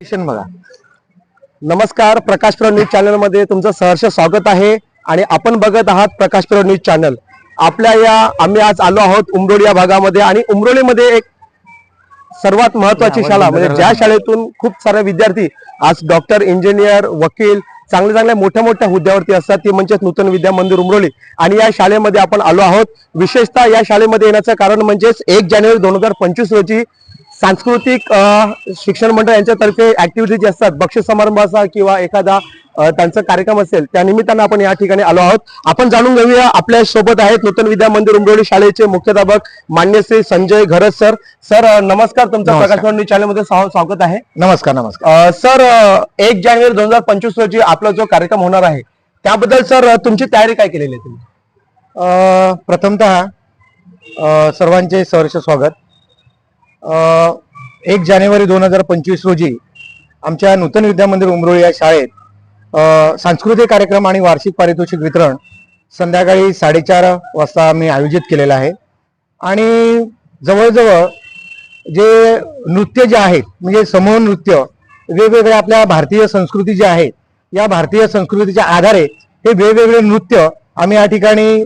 बघा. नमस्कार प्रकाश pro news चॅनलमध्ये तुमचं सहर्ष स्वागत आहे आणि आपण बघत आहात प्रकाश प्रो न्यूज चॅनल आपल्या या आम्ही आज आलो आहोत उमरोली या भागामध्ये आणि उमरोलीमध्ये एक सर्वात महत्वाची शाळा म्हणजे ज्या. शाळेतून खूप सारे विद्यार्थी आज डॉक्टर इंजिनियर वकील चांगल्या चांगल्या मोठ्या मोठ्या हुद्द्यावरती असतात ती म्हणजे नूतन विद्या मंदिर उमरोली आणि या शाळेमध्ये आपण आलो आहोत. विशेषतः या शाळेमध्ये येण्याचं कारण म्हणजेच एक जानेवारी दोन हजार पंचवीस रोजी सांस्कृतिक शिक्षण मंडळ यांच्यातर्फे ऍक्टिव्हिटी जी असतात बक्षीस समारंभाचा किंवा एखादा त्यांचा कार्यक्रम असेल त्या निमित्तानं आपण या ठिकाणी आलो आहोत. आपण जाणून घेऊया आपल्यासोबत आहेत नूतन विद्या मंदिर उमरोली शाळेचे मुख्याध्यापक मान्य श्री संजय घरज सर. सर नमस्कार तुमचं नमस्कार. प्रकाश न्यूज चॅनलमध्ये स्वा- स्वागत आहे. नमस्कार नमस्कार. सर एक जानेवारी दोन हजार पंचवीस रोजी आपला जो कार्यक्रम होणार आहे त्याबद्दल सर तुमची तयारी काय केलेली आहे तुम्ही? प्रथमतः सर्वांचे सहर्ष स्वागत. एक जानेवारी दोन हजार पंचवीस रोजी आमच्या नूतन विद्यामंदिर उमरोळी या शाळेत सांस्कृतिक कार्यक्रम आणि वार्षिक पारितोषिक वितरण संध्याकाळी साडेचार वाजता आम्ही आयोजित केलेलं आहे. आणि जवळजवळ जे नृत्य जे आहेत म्हणजे समूह नृत्य वेगवेगळ्या आपल्या भारतीय संस्कृती जी आहे या भारतीय संस्कृतीच्या आधारे हे वेगवेगळे नृत्य आम्ही या ठिकाणी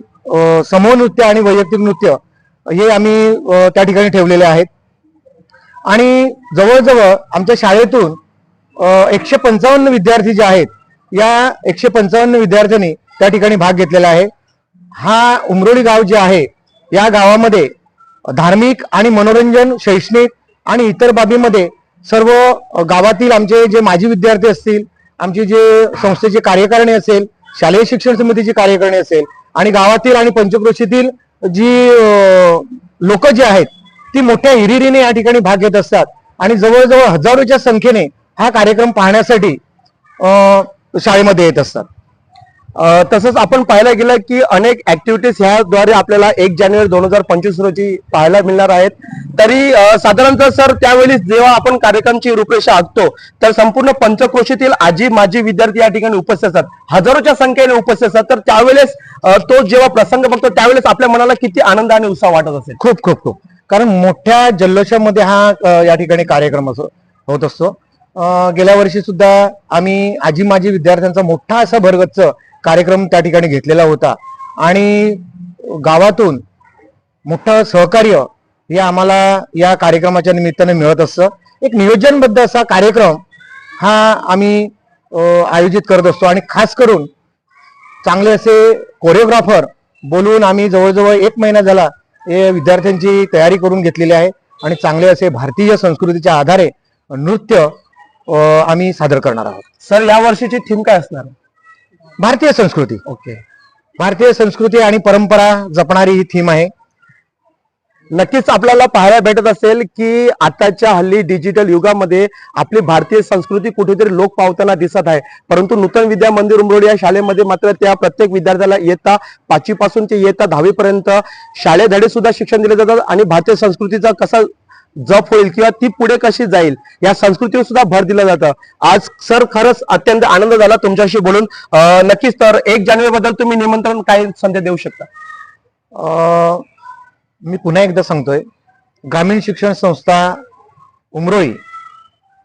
समूह नृत्य आणि वैयक्तिक नृत्य हे आम्ही त्या ठिकाणी ठेवलेले आहेत. आणि जवळजवळ आमच्या शाळेतून एकशे पंचावन्न विद्यार्थी जे आहेत या एकशे पंचावन्न विद्यार्थ्यांनी त्या ठिकाणी भाग घेतलेला आहे. हा उमरोली गाव जे आहे या गावामध्ये धार्मिक आणि मनोरंजन शैक्षणिक आणि इतर बाबीमध्ये सर्व गावातील आमचे जे माजी विद्यार्थी असतील आमचे जे संस्थेचे कार्यकारिणी असेल शालेय शिक्षण समितीची कार्यकारिणी असेल आणि गावातील आणि पंचक्रोशीतील जी लोक जी आहेत ती मोठ्या हिरिरीने या ठिकाणी भाग घेत असतात. आणि जवळजवळ हजारोच्या संख्येने हा कार्यक्रम पाहण्यासाठी शाळेमध्ये येत असतात. तसंच आपण पाहायला गेलं की अनेक ऍक्टिव्हिटीज ह्याद्वारे आपल्याला एक जानेवारी दोन हजार पंचवीस रोजी पाहायला मिळणार आहेत. तरी साधारणतः सर त्यावेळी जेव्हा आपण कार्यक्रमची रूपरेषा आखतो तर संपूर्ण पंचक्रोशीतील आजी माजी विद्यार्थी या ठिकाणी उपस्थित असतात. हजारोच्या संख्येने उपस्थित असतात. तर त्यावेळेस तो जेव्हा प्रसंग बघतो त्यावेळेस आपल्या मनाला किती आनंद आणि उत्साह वाटत असेल. खूप खूप खूप. कारण मोठ्या जल्लोषामध्ये हा या ठिकाणी कार्यक्रम असो होत असतो. गेल्या वर्षी सुद्धा आम्ही आजी माजी विद्यार्थ्यांचा मोठा असा भरगच्च कार्यक्रम त्या ठिकाणी घेतलेला होता. आणि गावातून मोठं सहकार्य हे आम्हाला या कार्यक्रमाच्या निमित्ताने मिळत असतं. एक नियोजनबद्ध असा कार्यक्रम हा आम्ही आयोजित करत असतो. आणि खास करून चांगले असे कोरिओग्राफर बोलून आम्ही जवळजवळ एक महिना झाला हे विद्यार्थ्यांची तयारी करून घेतलेली आहे आणि चांगले असे भारतीय संस्कृतीच्या आधारे नृत्य आम्ही सादर करणार आहोत. सर या वर्षीची थीम काय असणार? भारतीय संस्कृती. ओके. भारतीय संस्कृती आणि परंपरा जपणारी ही थीम आहे. नक्कीच आपल्याला पाहायला भेटत असेल की आताच्या हल्ली डिजिटल युगामध्ये आपली भारतीय संस्कृती कुठेतरी लोक पावताना दिसत आहे. परंतु नूतन विद्या मंदिर उमरोड या शाळेमध्ये मात्र त्या प्रत्येक विद्यार्थ्याला येता पाचवी पासून ते येता दहावीपर्यंत शाळेधडे सुद्धा शिक्षण दिले जातात आणि भारतीय संस्कृतीचा कसा जप होईल किंवा ती पुढे कशी जाईल या संस्कृतीवर सुद्धा भर दिलं जातं. आज सर खरंच अत्यंत आनंद झाला तुमच्याशी बोलून. नक्कीच तर एक जानेवारी बद्दल तुम्ही निमंत्रण काय संदेश देऊ शकता? मी पुन्हा एकदा सांगतोय ग्रामीण शिक्षण संस्था उमरोळी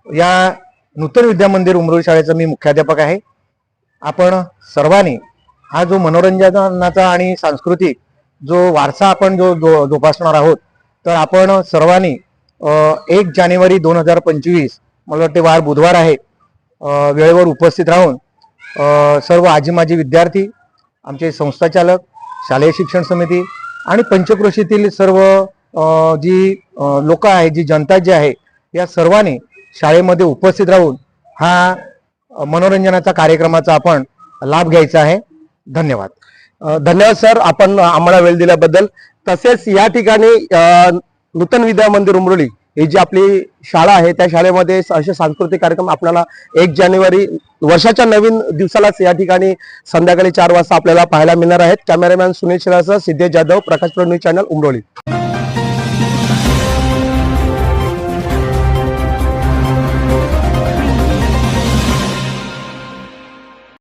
या नूतन विद्या मंदिर उमरोळी शाळेचा मी मुख्याध्यापक आहे. आपण सर्वांनी हा जो मनोरंजनाचा आणि सांस्कृतिक जो वारसा आपण जो जो जोपासणार आहोत तर आपण सर्वांनी एक जानेवारी दोन हजार पंचवीस मला वाटते वार बुधवार आहे वेळेवर उपस्थित राहून सर्व आजी माजी विद्यार्थी आमचे संस्थाचालक शालेय शिक्षण समिती आणि पंचक्रोशीतील सर्व जी लोक आहे जी जनता जी आहे या सर्वांनी शाळेमध्ये उपस्थित राहून हा मनोरंजनाचा कार्यक्रमाचा आपण लाभ घ्यायचा आहे. धन्यवाद. धन्यवाद सर. आपण आम्हाला वेळ दिल्याबद्दल. तसेच या ठिकाणी नूतन विद्या मंदिर उमरोली ही जी आपली शाळा आहे त्या शाळेमध्ये असे सांस्कृतिक कार्यक्रम आपल्याला एक जानेवारी वर्षाच्या नवीन दिवसालाच या ठिकाणी संध्याकाळी चार वाजता आपल्याला पाहायला मिळणार आहेत. कॅमेरामॅन सुनील शिरासह सिद्धेश जाधव प्रकाश न्यूज चॅनल उमरोली.